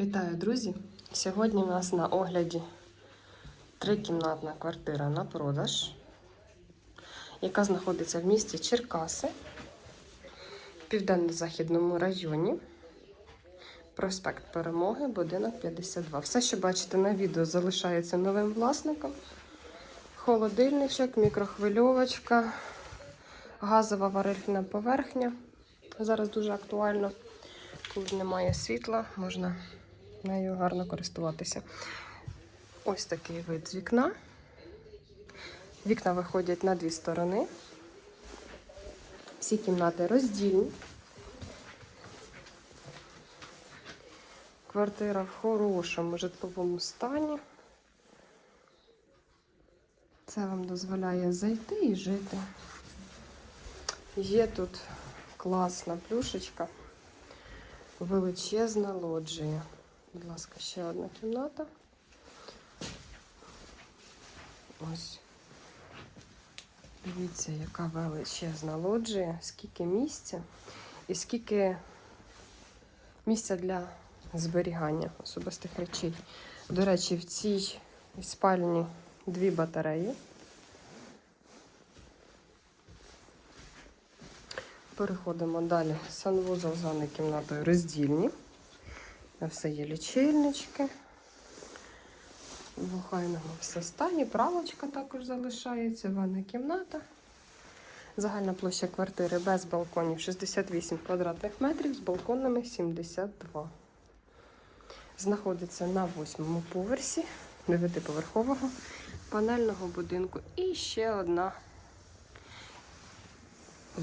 Вітаю, друзі! Сьогодні у нас на огляді трикімнатна квартира на продаж, яка знаходиться в місті Черкаси, в південно-західному районі. Проспект Перемоги, будинок 52. Все, що бачите на відео, залишається новим власником. Холодильничок, мікрохвильовочка, газова варильна поверхня. Зараз дуже актуально, коли немає світла, можна нею гарно користуватися. Ось такий вид з вікна. Вікна виходять на дві сторони. Всі кімнати роздільні. Квартира в хорошому житловому стані. Це вам дозволяє зайти і жити. Є тут класна плюшечка, величезна лоджія. Будь ласка, ще одна кімната. Ось. Дивіться, яка величезна лоджія, скільки місця і скільки місця для зберігання особистих речей. До речі, в цій спальні дві батареї. Переходимо далі. Санвузол з ванною кімнатою роздільні. На все є лічильнички. В охайному все стані. Правочка також залишається, ванна кімната. Загальна площа квартири без балконів 68 квадратних метрів, з балконами 72. Знаходиться на восьмому поверсі дев'ятиповерхового панельного будинку. І ще одна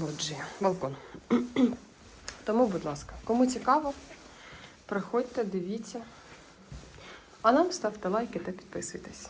лоджія, балкон. Тому, будь ласка, кому цікаво, приходьте, дивіться. А нам ставте лайки та підписуйтесь.